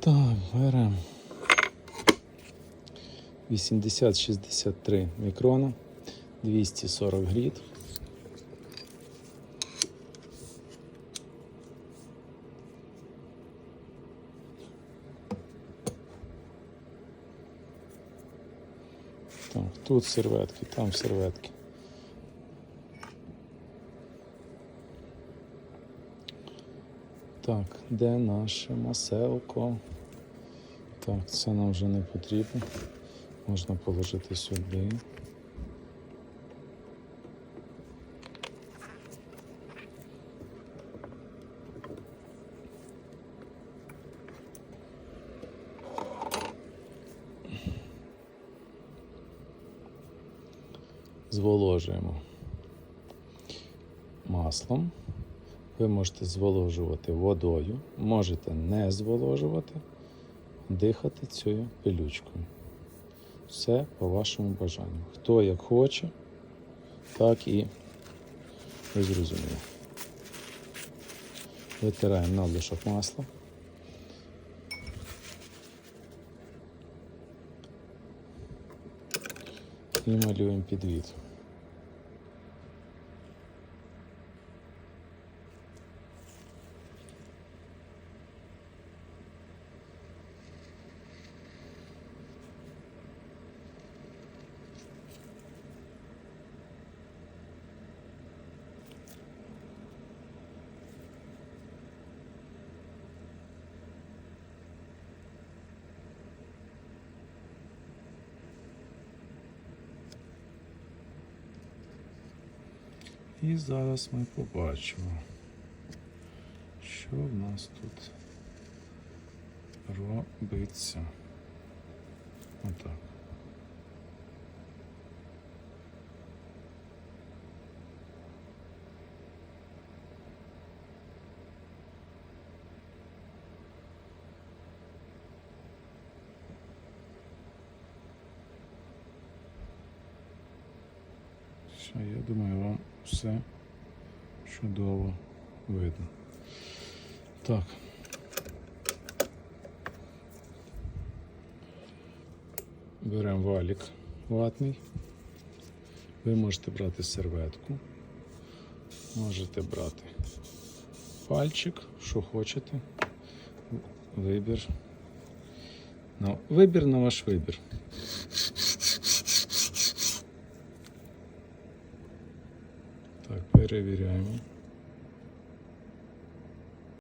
Так, беремо 80-63 мікрона, 240 гріт. Так, тут серветки, там серветки. Так, де наше маселко? Так, це нам вже не потрібно. Можна положити сюди. Зволожуємо маслом. Ви можете зволожувати водою, можете не зволожувати, дихати цією пилючкою. Все по вашому бажанню. Хто як хоче, так і ви. Витираємо надлишок масла. І малюємо підвід. І зараз ми побачимо, що в нас тут робиться. Отак. Все, я думаю, вам все чудово видно. Так. Беремо валік ватний. Ви можете брати серветку, можете брати пальчик, що хочете. Вибір. Ну, вибір на ваш вибір. Так, перевіряємо.